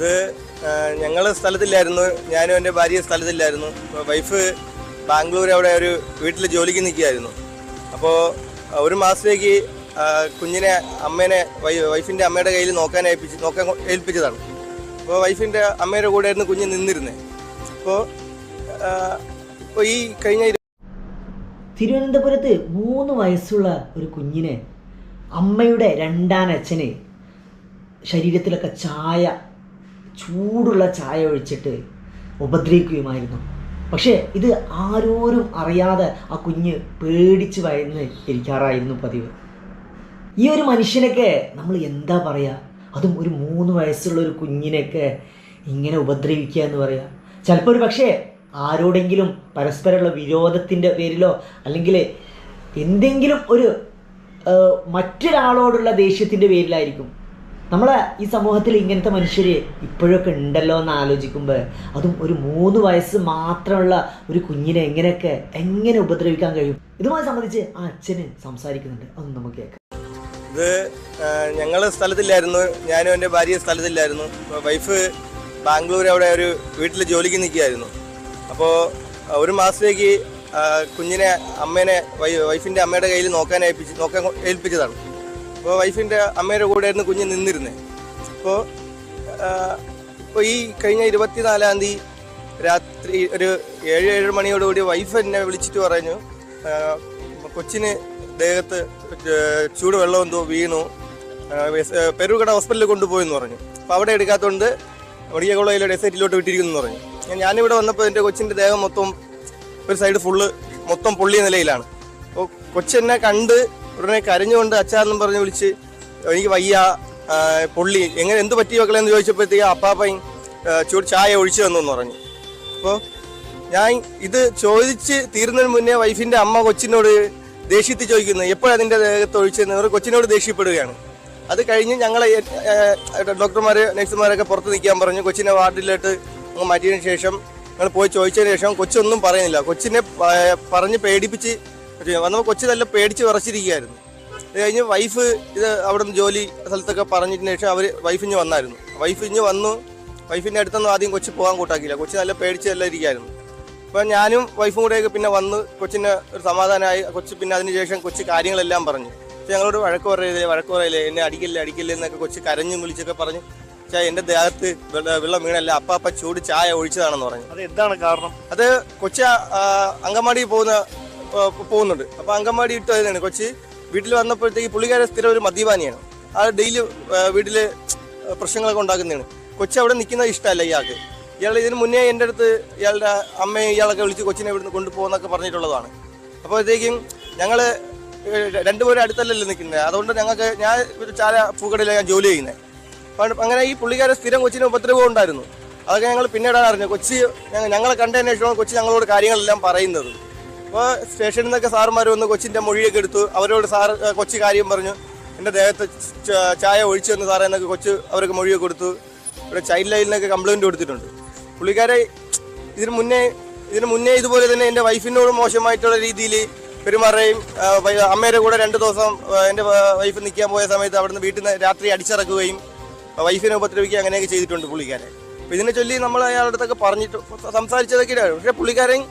ഇത് ഞങ്ങൾ സ്ഥലത്തില്ലായിരുന്നു. ഞാനും എന്റെ ഭാര്യ സ്ഥലത്തില്ലായിരുന്നു. വൈഫ് ബാംഗ്ലൂർ അവിടെ ഒരു വീട്ടിൽ ജോലിക്ക് നിൽക്കുകയായിരുന്നു. അപ്പോൾ ഒരു മാസത്തേക്ക് കുഞ്ഞിനെ അമ്മേനെ വൈഫിന്റെ അമ്മയുടെ കയ്യിൽ നോക്കാൻ ഏൽപ്പിച്ച് നോക്കാൻ ഏൽപ്പിച്ചതാണ്. അപ്പോൾ വൈഫിന്റെ അമ്മയുടെ കൂടെ ആയിരുന്നു കുഞ്ഞ് നിന്നിരുന്നത് അപ്പോൾ ഇപ്പോൾ ഈ കഴിഞ്ഞ തിരുവനന്തപുരത്ത് മൂന്ന് വയസ്സുള്ള ഒരു കുഞ്ഞിനെ അമ്മയുടെ രണ്ടാനച്ഛന് ശരീരത്തിലൊക്കെ ചായ ചൂടുള്ള ചായ ഒഴിച്ചിട്ട് ഉപദ്രവിക്കുകയുമായിരുന്നു. പക്ഷേ ഇത് ആരോരും അറിയാതെ ആ കുഞ്ഞ് പേടിച്ച് വയന്ന് ഇരിക്കാറായിരുന്നു പതിവ്. ഈ ഒരു മനുഷ്യനൊക്കെ നമ്മൾ എന്താ പറയുക അതും ഒരു മൂന്ന് വയസ്സുള്ള ഒരു കുഞ്ഞിനെയൊക്കെ ഇങ്ങനെ ഉപദ്രവിക്കുക എന്ന് പറയുക ചിലപ്പോൾ ഒരു പക്ഷേ ആരോടെങ്കിലും പരസ്പരമുള്ള വിരോധത്തിന്റെ പേരിലോ അല്ലെങ്കിൽ എന്തെങ്കിലും ഒരു മറ്റൊരാളോടുള്ള ദേഷ്യത്തിന്റെ പേരിലായിരിക്കും. നമ്മളെ ഈ സമൂഹത്തിൽ ഇങ്ങനത്തെ മനുഷ്യർ ഇപ്പോഴൊക്കെ ഉണ്ടല്ലോ എന്ന് ആലോചിക്കുമ്പോൾ അതും ഒരു മൂന്ന് വയസ്സ് മാത്രമുള്ള ഒരു കുഞ്ഞിനെ എങ്ങനെയൊക്കെ എങ്ങനെ ഉപദ്രവിക്കാൻ കഴിയും? ഇതുമായി സംബന്ധിച്ച് ആ അച്ഛന് സംസാരിക്കുന്നുണ്ട്. അതൊന്ന് നമുക്ക് കേൾക്കാം. ഇത് ഞങ്ങൾ സ്ഥലത്തില്ലായിരുന്നു. ഞാനും എന്റെ ഭാര്യ സ്ഥലത്തില്ലായിരുന്നു. വൈഫ് ബാംഗ്ലൂർ അവിടെ ഒരു വീട്ടിൽ ജോലിക്ക് നിൽക്കുകയായിരുന്നു. അപ്പോൾ ഒരു മാസത്തേക്ക് കുഞ്ഞിനെ അമ്മേനെ വൈഫിന്റെ അമ്മയുടെ കയ്യിൽ നോക്കാൻ ഏൽപ്പിച്ച് നോക്കാൻ ഏൽപ്പിച്ചതാണ്. അപ്പോൾ വൈഫിന്റെ അമ്മയുടെ കൂടെ ആയിരുന്നു കുഞ്ഞ് നിന്നിരുന്നത് അപ്പോൾ ഇപ്പോൾ ഈ കഴിഞ്ഞ ഇരുപത്തിനാലാം തീയതി രാത്രി ഒരു ഏഴ് ഏഴ് മണിയോടുകൂടി വൈഫ് എന്നെ വിളിച്ചിട്ട് പറഞ്ഞു കൊച്ചിന് ദേഹത്ത് ചൂട് വെള്ളം എന്തോ വീണു പെരുകട ഹോസ്പിറ്റലിൽ കൊണ്ടുപോയെന്ന് പറഞ്ഞു. അപ്പോൾ അവിടെ എടുക്കാത്തതുകൊണ്ട് മെഡിക്കൽ കോളേജിലെ എസൈറ്റിലോട്ട് വിട്ടിരിക്കുന്നു എന്ന് പറഞ്ഞു. ഞാനിവിടെ വന്നപ്പോൾ എന്റെ കൊച്ചിന്റെ ദേഹം മൊത്തം ഒരു സൈഡ് ഫുള്ള് മൊത്തം പൊള്ളിയ നിലയിലാണ്. അപ്പോൾ കൊച്ചെന്നെ കണ്ട് ഉടനെ കരഞ്ഞുകൊണ്ട് അച്ചാർന്നും പറഞ്ഞ് വിളിച്ച് എനിക്ക് വയ്യ പുള്ളി എങ്ങനെ എന്ത് പറ്റി മക്കളെ എന്ന് ചോദിച്ചപ്പോഴത്തേക്ക് അപ്പാപ്പയും ചൂട് ചായ ഒഴിച്ചു തന്നു എന്ന് പറഞ്ഞു. അപ്പോൾ ഞാൻ ഇത് ചോദിച്ച് തീരുന്നതിന് മുന്നേ വൈഫിന്റെ അമ്മ കൊച്ചിനോട് ദേഷ്യത്തിൽ ചോദിക്കുന്നത് എപ്പോഴാണ് അതിന്റെ ദേഹത്ത് ഒഴിച്ചതെന്ന്? അവർ കൊച്ചിനോട് ദേഷ്യപ്പെടുകയാണ്. അത് കഴിഞ്ഞ് ഞങ്ങളെ ഡോക്ടർമാർ നഴ്സുമാരൊക്കെ പുറത്ത് നിൽക്കാൻ പറഞ്ഞു. കൊച്ചിനെ വാർഡിലോട്ട് മാറ്റിയതിന് ശേഷം ഞങ്ങൾ പോയി ചോദിച്ചതിന് ശേഷം കൊച്ചൊന്നും പറയുന്നില്ല. കൊച്ചിനെ പറഞ്ഞ് പേടിപ്പിച്ച് വന്നപ്പോൾ കൊച്ചു നല്ല പേടിച്ച് വിറച്ചിരിക്കുകയായിരുന്നു. അത് കഴിഞ്ഞ് വൈഫ് ഇത് അവിടെ നിന്ന് ജോലി സ്ഥലത്തൊക്കെ പറഞ്ഞതിന് ശേഷം അവർ വൈഫ് ഇഞ്ഞ് വന്നായിരുന്നു. വൈഫ് ഇഞ്ഞ് വന്നു. വൈഫിന്റെ അടുത്തൊന്നും ആദ്യം കൊച്ചു പോകാൻ കൂട്ടാക്കിയില്ല. കൊച്ചു നല്ല പേടിച്ച് എല്ലാം ഇരിക്കുകയായിരുന്നു അപ്പം ഞാനും വൈഫും കൂടെയൊക്കെ പിന്നെ വന്ന് കൊച്ചിന് ഒരു സമാധാനമായി കൊച്ചു പിന്നെ അതിനുശേഷം കൊച്ചു കാര്യങ്ങളെല്ലാം പറഞ്ഞു. പക്ഷേ ഞങ്ങളോട് വഴക്ക് പറയില്ലേ വഴക്ക് പറയില്ലേ എന്നെ അടിക്കില്ലേ അടിക്കില്ലേ എന്നൊക്കെ കൊച്ചു കരഞ്ഞും വിളിച്ചൊക്കെ പറഞ്ഞു. പക്ഷേ എന്റെ ദേഹത്ത് വെള്ള- വീണല്ല. അപ്പാപ്പ ചൂട് ചായ ഒഴിച്ചതാണെന്ന് പറഞ്ഞു. അത് എന്താണ് കാരണം? അത് കൊച്ചു അങ്കമാടി പോകുന്ന പോകുന്നുണ്ട്. അപ്പോൾ അങ്കമാടി ഇട്ട് തന്നെയാണ് കൊച്ചി വീട്ടിൽ വന്നപ്പോഴത്തേക്ക് പുള്ളിക്കാരൻ സ്ഥിരം ഒരു മദ്യപാനിയാണ്. ആ ഡെയിലി വീട്ടിൽ പ്രശ്നങ്ങളൊക്കെ ഉണ്ടാക്കുന്നതാണ്. കൊച്ചി അവിടെ നിൽക്കുന്നത് ഇഷ്ടമല്ല ഇയാൾക്ക്. ഇയാൾ ഇതിന് മുന്നേ എന്റെ അടുത്ത് ഇയാളുടെ അമ്മയെ ഇയാളൊക്കെ വിളിച്ച് കൊച്ചിനെ ഇവിടുന്ന് കൊണ്ടുപോകുന്നൊക്കെ പറഞ്ഞിട്ടുള്ളതാണ്. അപ്പോഴത്തേക്കും ഞങ്ങൾ രണ്ടുപേരും അടുത്തല്ലല്ലോ നിൽക്കുന്നത്. അതുകൊണ്ട് ഞങ്ങൾക്ക് ഞാൻ ഒരു ചാല പൂക്കടയിലാണ് ഞാൻ ജോലി ചെയ്യുന്നത്. അങ്ങനെ ഈ പുള്ളിക്കാരെ സ്ഥിരം കൊച്ചിന് ഉപദ്രവം ഉണ്ടായിരുന്നു. അതൊക്കെ ഞങ്ങൾ പിന്നീടാണ് അറിഞ്ഞത്. കൊച്ചി ഞങ്ങ- ഞങ്ങളെ കണ്ടതിന് ശേഷമാണ് കൊച്ചി ഞങ്ങളോട് കാര്യങ്ങളെല്ലാം പറയുന്നത്. അപ്പോൾ സ്റ്റേഷനിൽ നിന്നൊക്കെ സാറുമാർ വന്ന് കൊച്ചിന്റെ മൊഴിയൊക്കെ എടുത്തു. അവരോട് സാർ കൊച്ചു കാര്യം പറഞ്ഞു. എന്റെ ദേഹത്ത് ചായ ഒഴിച്ചു എന്ന് സാറേ എന്നൊക്കെ കൊച്ച് അവർക്ക് മൊഴിയൊക്കെ കൊടുത്തു. ഇവിടെ ചൈൽഡ് ലൈനിലൊക്കെ കംപ്ലൈന്റ് കൊടുത്തിട്ടുണ്ട്. പുള്ളിക്കാരെ ഇതിന് മുന്നേ ഇതിന് മുന്നേ ഇതുപോലെ തന്നെ എന്റെ വൈഫിനോട് മോശമായിട്ടുള്ള രീതിയിൽ പെരുമാറുകയും അമ്മയുടെ കൂടെ രണ്ട് ദിവസം എന്റെ വൈഫ് നിൽക്കാൻ പോയ സമയത്ത് അവിടുന്ന് വീട്ടിൽ നിന്ന് രാത്രി അടിച്ചിറക്കുകയും വൈഫിനെ ഉപദ്രവിക്കുകയും അങ്ങനെയൊക്കെ ചെയ്തിട്ടുണ്ട് പുള്ളിക്കാരെ. അപ്പോൾ ഇതിനെ ചൊല്ലി നമ്മൾ അയാളുടെ അടുത്തൊക്കെ പറഞ്ഞിട്ട് സംസാരിച്ചതൊക്കെ പക്ഷേ പുള്ളിക്കാരെയും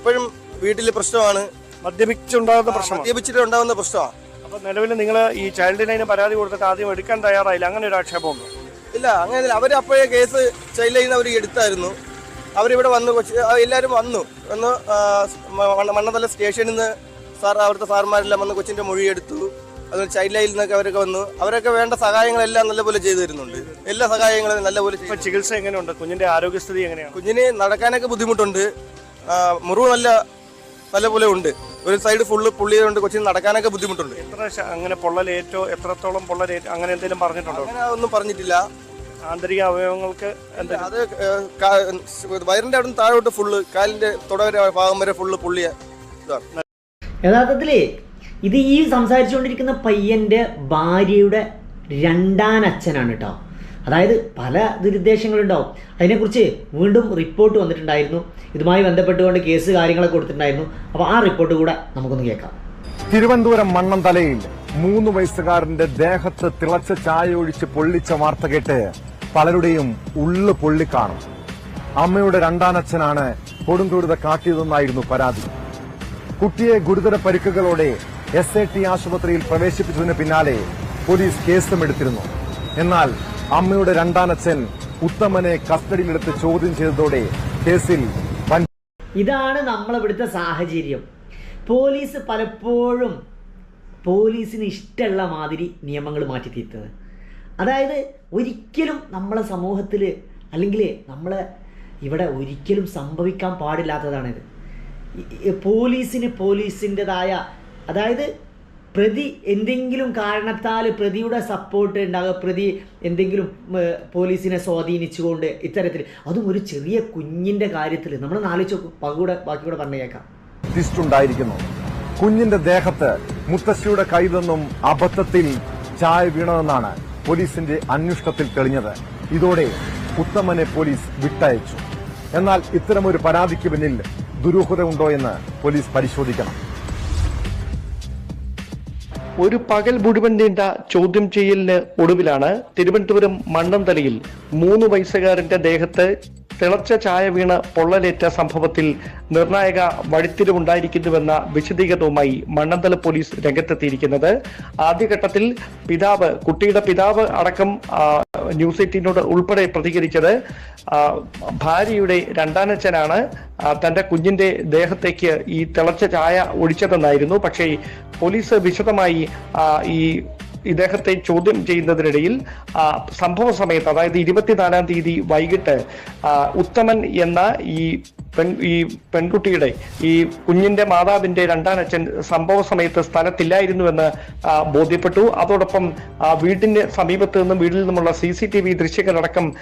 എപ്പോഴും വീട്ടിൽ പ്രശ്നമാണ്. മദ്യപിച്ചുണ്ടാകുന്ന പ്രശ്നം മദ്യപിച്ചിട്ട് ഉണ്ടാകുന്ന പ്രശ്നമാണ് അപ്പൊ നിലവിൽ നിങ്ങൾ ഈ ചൈൽഡ് ലൈന് പരാതി കൊടുത്തിട്ട് ആദ്യം എടുക്കാൻ തയ്യാറായില്ല. അങ്ങനെ ഒരു ആക്ഷേപമുണ്ടോ ഇല്ല അങ്ങനെ അവർ അപ്പോഴേ കേസ് ചൈൽഡ് ലൈൻ അവർ എടുത്തായിരുന്നു. അവരിവിടെ വന്നു. കൊച്ചി എല്ലാവരും വന്നു. വന്ന് മണ്ണതല മണ്ണത്തല സ്റ്റേഷനിൽ നിന്ന് സാർ അവിടുത്തെ സാർമാരെല്ലാം വന്ന് കൊച്ചിന്റെ മൊഴിയെടുത്തു അതുപോലെ ചൈൽഡ് ലൈനിൽ നിന്നൊക്കെ അവരൊക്കെ വന്നു. അവരൊക്കെ വേണ്ട സഹായങ്ങളെല്ലാം നല്ലപോലെ ചെയ്തു തരുന്നുണ്ട് എല്ലാ സഹായങ്ങളും നല്ലപോലെ ചികിത്സ എങ്ങനെയുണ്ട്? കുഞ്ഞിന്റെ ആരോഗ്യസ്ഥിതി എങ്ങനെയാണ്? കുഞ്ഞിന് നടക്കാനൊക്കെ ബുദ്ധിമുട്ടുണ്ട്. മുറിവ് നല്ല നല്ലപോലെ ഉണ്ട്. ഒരു സൈഡ് ഫുള്ള് പുള്ളിയുണ്ട് കൊച്ചിന് നടക്കാനൊക്കെ ബുദ്ധിമുട്ടുണ്ട്. എത്ര ശ- അങ്ങനെ പൊള്ളലേറ്റോ എത്രത്തോളം പൊള്ളലേറ്റോ അങ്ങനെ എന്തെങ്കിലും പറഞ്ഞിട്ടുണ്ടോ? അങ്ങനെ ഒന്നും പറഞ്ഞിട്ടില്ല. ആന്തരിക അവയവങ്ങൾക്ക് എന്തെങ്കിലും അത് ഏഹ്, കാ- വയറിന്റെ അവിടെ താഴോട്ട് ഫുള്ള് കാലിന്റെ തുടവരെ ഭാഗം വരെ ഫുള്ള് പുള്ളിയ ഇതാണ് യഥാർത്ഥത്തിൽ ഇത് ഈ സംസാരിച്ചുകൊണ്ടിരിക്കുന്ന പയ്യന്റെ ഭാര്യയുടെ രണ്ടാനച്ഛനാണ് കേട്ടോ അതായത് പല ദുരുദ്ദേശങ്ങളുണ്ടാവും. അതിനെക്കുറിച്ച് വീണ്ടും റിപ്പോർട്ട് വന്നിട്ടുണ്ടായിരുന്നു. ഇതുമായി ബന്ധപ്പെട്ടുകൊണ്ട് കേസ് കാര്യങ്ങളൊക്കെ കൊടുത്തിട്ടുണ്ടായിരുന്നു. അപ്പോൾ ആ റിപ്പോർട്ട് കൂടെ നമുക്കൊന്ന് കേൾക്കാം. തിരുവനന്തപുരം മണ്ണന്തലയിൽ മൂന്ന് വയസ്സുകാരന്റെ ദേഹത്ത് തിളച്ച ചായ ഒഴിച്ച് പൊള്ളിച്ച വാർത്ത കേട്ട് പലരുടെയും ഉള്ളു പൊള്ളിക്കാണും. അമ്മയുടെ രണ്ടാനച്ഛനാണ് കൊടുങ്കൂടുത കാട്ടിയതെന്നായിരുന്നു പരാതി. കുട്ടിയെ ഗുരുതര പരിക്കുകളോടെ എസ് ഐ ടി ആശുപത്രിയിൽ പ്രവേശിപ്പിച്ചതിന് പിന്നാലെ പോലീസ് കേസും എടുത്തിരുന്നു എന്നാൽ അമ്മയുടെ രണ്ടാനച്ഛൻ ഉത്തമനെ കസ്റ്റഡിയിലെടുത്ത് ചോദ്യം ചെയ്തതോടെ കേസിൽ ഇതാണ് നമ്മളിവിടുത്തെ സാഹചര്യം. പോലീസ് പലപ്പോഴും പോലീസിന് ഇഷ്ടമുള്ള മാതിരി നിയമങ്ങൾ മാറ്റി തീർത്തത്. അതായത് ഒരിക്കലും നമ്മളെ സമൂഹത്തിൽ അല്ലെങ്കിൽ നമ്മളെ ഇവിടെ ഒരിക്കലും സംഭവിക്കാൻ പാടില്ലാത്തതാണിത്. പോലീസിന് പോലീസിന്റെതായ അതായത് പ്രതി എന്തെങ്കിലും കാരണത്താൽ പ്രതിയുടെ സപ്പോർട്ട് ഉണ്ടാകുക പ്രതി എന്തെങ്കിലും പോലീസിനെ സ്വാധീനിച്ചുകൊണ്ട് ഇത്തരത്തിൽ അതും ഒരു ചെറിയ കുഞ്ഞിന്റെ കാര്യത്തിൽ നമ്മൾ നാലിച്ചു പകൂടെ ബാക്കി കൂടെ പറഞ്ഞു കേൾക്കാം ട്വിസ്റ്റ് ഉണ്ടായിരിക്കുന്നു. കുഞ്ഞിന്റെ ദേഹത്ത് മുത്തശ്ശിയുടെ കയ്യിൽ നിന്നും അബദ്ധത്തിൽ ചായ വീണതെന്നാണ് പോലീസിന്റെ അന്വേഷണത്തിൽ തെളിഞ്ഞത്. ഇതോടെ ഉത്തമനെ പോലീസ് വിട്ടയച്ചു. എന്നാൽ ഇത്തരമൊരു പരാതിക്ക് പിന്നിൽ ദുരൂഹത ഉണ്ടോ എന്ന് പോലീസ് പരിശോധിക്കണം. ഒരു പകൽ മുഴുവൻ നീണ്ട ചോദ്യം ചെയ്യലിന് ഒടുവിലാണ് തിരുവനന്തപുരം മണ്ണന്തലയിൽ മൂന്ന് വയസ്സുകാരന്റെ ദേഹത്ത് തിളച്ച ചായ വീണ് പൊള്ളലേറ്റ സംഭവത്തിൽ നിർണായക വഴിത്തിരിവുണ്ടായിരിക്കുന്നുവെന്ന വിശദീകരണവുമായി മണ്ണന്തല പോലീസ് രംഗത്തെത്തിയിരിക്കുന്നത്. ആദ്യഘട്ടത്തിൽ പിതാവ് കുട്ടിയുടെ പിതാവ് അടക്കം ന്യൂസ് എയ്റ്റീനോട് ഉൾപ്പെടെ പ്രതികരിച്ചത് ഭാര്യയുടെ രണ്ടാനച്ഛനാണ്. തന്റെ കുഞ്ഞിന്റെ ദേഹത്തേക്ക് ഈ തിളച്ച ചായ ഒഴിച്ചതെന്നായിരുന്നു. പക്ഷേ പോലീസ് വിശദമായി ഈ ഇദ്ദേഹത്തെ ചോദ്യം ചെയ്യുന്നതിനിടയിൽ സംഭവ സമയത്ത് അതായത് ഇരുപത്തിനാലാം തീയതി വൈകിട്ട് ഉത്തമൻ എന്ന ഈ പെൺ ഈ പെൺകുട്ടിയുടെ ഈ കുഞ്ഞിന്റെ മാതാവിന്റെ രണ്ടാനച്ഛൻ സംഭവ സമയത്ത് സ്ഥലത്തില്ലായിരുന്നുവെന്ന് ബോധ്യപ്പെട്ടു. അതോടൊപ്പം വീടിന് സമീപത്ത് നിന്നും വീട്ടിൽ നിന്നുമുള്ള സി സി ടി വി ദൃശ്യങ്ങളടക്കം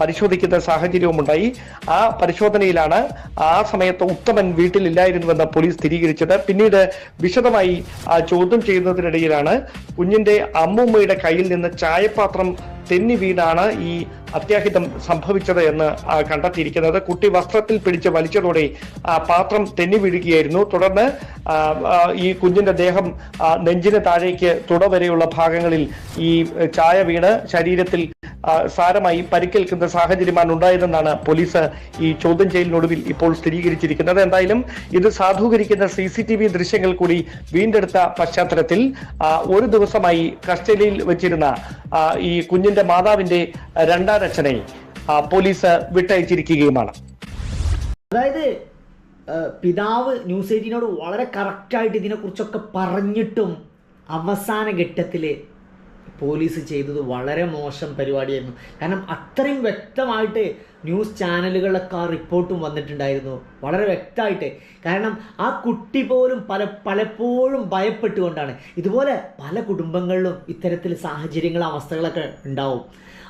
പരിശോധിക്കുന്ന സാഹചര്യവും ഉണ്ടായി ആ പരിശോധനയിലാണ് ആ സമയത്ത് ഉത്തമൻ വീട്ടിലില്ലായിരുന്നുവെന്ന് പോലീസ് സ്ഥിരീകരിച്ചത്. പിന്നീട് വിശദമായി ചോദ്യം ചെയ്യുന്നതിനിടയിലാണ് കുഞ്ഞിന്റെ അമ്മൂമ്മയുടെ കയ്യിൽ നിന്ന് ചായപാത്രം തെന്നി വീണാണ് ഈ അത്യാഹിതം സംഭവിച്ചത് എന്ന് കണ്ടെത്തിയിരിക്കുന്നത്. കുട്ടി വസ്ത്രത്തിൽ പിടിച്ച് വലിച്ചതോടെ പാത്രം തെന്നി വീഴുകയായിരുന്നു. തുടർന്ന് ഈ കുഞ്ഞിന്റെ ദേഹം നെഞ്ചിന് താഴേക്ക് തുട വരെയുള്ള ഭാഗങ്ങളിൽ ഈ ചായ വീണ് ശരീരത്തിൽ സാരമായി പരിക്കേൽക്കുന്ന സാഹചര്യമാണ് ഉണ്ടായതെന്നാണ് പോലീസ് ഈ ചോദ്യം ചെയ്യലിനൊടുവിൽ ഇപ്പോൾ സ്ഥിരീകരിച്ചിരിക്കുന്നത്. എന്തായാലും ഇത് സാധൂകരിക്കുന്ന സി സി ടി വി ദൃശ്യങ്ങൾ കൂടി വീണ്ടെടുത്ത പശ്ചാത്തലത്തിൽ ഒരു ദിവസമായി കസ്റ്റഡിയിൽ വെച്ചിരുന്ന ഈ കുഞ്ഞിന്റെ മാതാവിന്റെ രണ്ടാം രക്ഷനെ പോലീസ് വിട്ടയച്ചിരിക്കുകയുമാണ്. അതായത് പിതാവ് ന്യൂസ് എയ്റ്റീനോട് വളരെ കറക്റ്റായിട്ട് ഇതിനെക്കുറിച്ചൊക്കെ പറഞ്ഞിട്ടും അവസാന ഘട്ടത്തിൽ പോലീസ് ചെയ്തത് വളരെ മോശം പരിപാടിയായിരുന്നു. കാരണം അത്രയും വ്യക്തമായിട്ട് ന്യൂസ് ചാനലുകളൊക്കെ ആ റിപ്പോർട്ടും വന്നിട്ടുണ്ടായിരുന്നു. വളരെ വ്യക്തമായിട്ട്. കാരണം ആ കുട്ടി പോലും പല പലപ്പോഴും ഭയപ്പെട്ടുകൊണ്ടാണ്. ഇതുപോലെ പല കുടുംബങ്ങളിലും ഇത്തരത്തിൽ സാഹചര്യങ്ങൾ അവസ്ഥകളൊക്കെ ഉണ്ടാവും.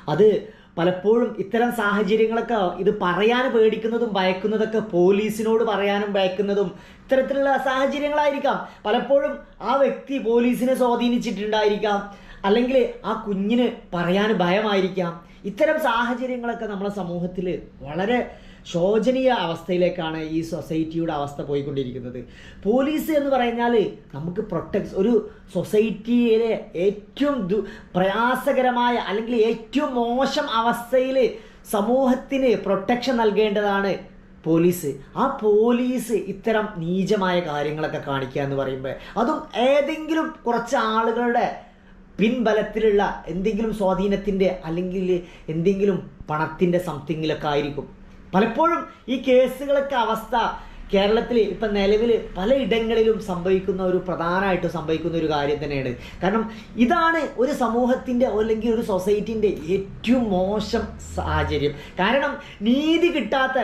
അത് പലപ്പോഴും ഇത്തരം സാഹചര്യങ്ങളൊക്കെ ഇത് പറയാൻ പേടിക്കുന്നതും ഭയക്കുന്നതൊക്കെ പോലീസിനോട് പറയാനും ഭയക്കുന്നതും ഇത്തരത്തിലുള്ള സാഹചര്യങ്ങളായിരിക്കാം. പലപ്പോഴും ആ വ്യക്തി പോലീസിനെ സ്വാധീനിച്ചിട്ടുണ്ടായിരിക്കാം. അല്ലെങ്കിൽ ആ കുഞ്ഞിന് പറയാൻ ഭയമായിരിക്കാം. ഇത്തരം സാഹചര്യങ്ങളൊക്കെ നമ്മളെ സമൂഹത്തിൽ വളരെ ശോചനീയ അവസ്ഥയിലേക്കാണ് ഈ സൊസൈറ്റിയുടെ അവസ്ഥ പോയിക്കൊണ്ടിരിക്കുന്നത്. പോലീസ് എന്ന് പറഞ്ഞാൽ നമുക്ക് പ്രൊട്ടക്ട് ഒരു സൊസൈറ്റിയിലെ ഏറ്റവും ദു പ്രയാസകരമായ അല്ലെങ്കിൽ ഏറ്റവും മോശം അവസ്ഥയിൽ സമൂഹത്തിന് പ്രൊട്ടക്ഷൻ നൽകേണ്ടതാണ് പോലീസ്. ആ പോലീസ് ഇത്തരം നീചമായ കാര്യങ്ങളൊക്കെ കാണിക്കുക എന്ന് പറയുമ്പോൾ അതും ഏതെങ്കിലും കുറച്ച് ആളുകളുടെ പിൻബലത്തിലുള്ള എന്തെങ്കിലും സ്വാധീനത്തിന്റെ അല്ലെങ്കിൽ എന്തെങ്കിലും പണത്തിന്റെ സംതിങ്ങിലൊക്കെ ആയിരിക്കും. പലപ്പോഴും ഈ കേസുകളൊക്കെ അവസ്ഥ കേരളത്തിൽ ഇപ്പം നിലവിൽ പലയിടങ്ങളിലും സംഭവിക്കുന്ന ഒരു പ്രധാനമായിട്ട് സംഭവിക്കുന്ന ഒരു കാര്യം തന്നെയാണ്. കാരണം ഇതാണ് ഒരു സമൂഹത്തിന്റെ അല്ലെങ്കിൽ ഒരു സൊസൈറ്റിന്റെ ഏറ്റവും മോശം സാഹചര്യം. കാരണം നീതി കിട്ടാത്ത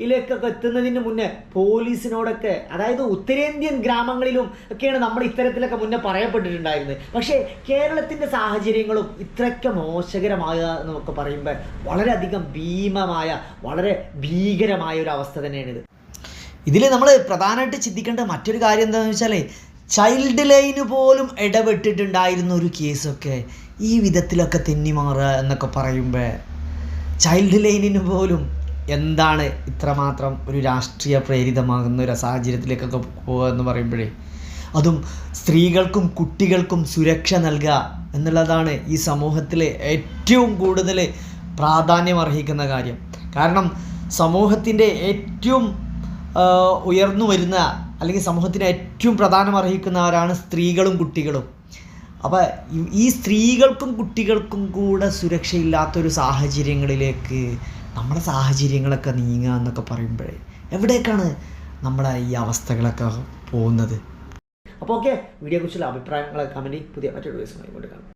കോടതിയിലേക്കൊക്കെ എത്തുന്നതിന് മുന്നേ പോലീസിനോടൊക്കെ അതായത് ഉത്തരേന്ത്യൻ ഗ്രാമങ്ങളിലും ഒക്കെയാണ് നമ്മൾ ഇത്തരത്തിലൊക്കെ മുന്നേ പറയപ്പെട്ടിട്ടുണ്ടായിരുന്നത്. പക്ഷേ കേരളത്തിന്റെ സാഹചര്യങ്ങളും ഇത്രയ്ക്ക് മോശകരമായ എന്നൊക്കെ പറയുമ്പോൾ വളരെയധികം ഭീമമായ വളരെ ഭീകരമായ ഒരു അവസ്ഥ തന്നെയാണിത്. ഇതിൽ നമ്മൾ പ്രധാനമായിട്ട് ചിന്തിക്കേണ്ട മറ്റൊരു കാര്യം എന്താണെന്ന് വെച്ചാൽ ചൈൽഡ് ലൈന് പോലും ഇടപെട്ടിട്ടുണ്ടായിരുന്ന ഒരു കേസൊക്കെ ഈ വിധത്തിലൊക്കെ തെന്നിമാറുക എന്നൊക്കെ പറയുമ്പോൾ ചൈൽഡ് ലൈനിന് പോലും എന്താണ് ഇത്രമാത്രം ഒരു രാഷ്ട്രീയ പ്രേരിതമാകുന്ന ഒരു സാഹചര്യത്തിലേക്കൊക്കെ പോകുക എന്ന് പറയുമ്പോഴേ അതും സ്ത്രീകൾക്കും കുട്ടികൾക്കും സുരക്ഷ നൽകുക എന്നുള്ളതാണ് ഈ സമൂഹത്തിലെ ഏറ്റവും കൂടുതൽ പ്രാധാന്യം അർഹിക്കുന്ന കാര്യം. കാരണം സമൂഹത്തിന്റെ ഏറ്റവും ഉയർന്നു വരുന്ന അല്ലെങ്കിൽ സമൂഹത്തിന് ഏറ്റവും പ്രധാനം അർഹിക്കുന്നവരാണ് സ്ത്രീകളും കുട്ടികളും. അപ്പോൾ ഈ സ്ത്രീകൾക്കും കുട്ടികൾക്കും കൂടെ സുരക്ഷയില്ലാത്തൊരു സാഹചര്യങ്ങളിലേക്ക് നമ്മുടെ സാഹചര്യങ്ങളൊക്കെ നീങ്ങുക എന്നൊക്കെ പറയുമ്പോഴേ എവിടേക്കാണ് നമ്മുടെ ഈ അവസ്ഥകളൊക്കെ പോകുന്നത്? അപ്പോൾ ഓക്കെ വീഡിയോയെക്കുറിച്ചുള്ള അഭിപ്രായങ്ങളൊക്കെ കമന്റ് പുതിയ മറ്റൊരു ദിവസമായി കൊണ്ട് കാണാം.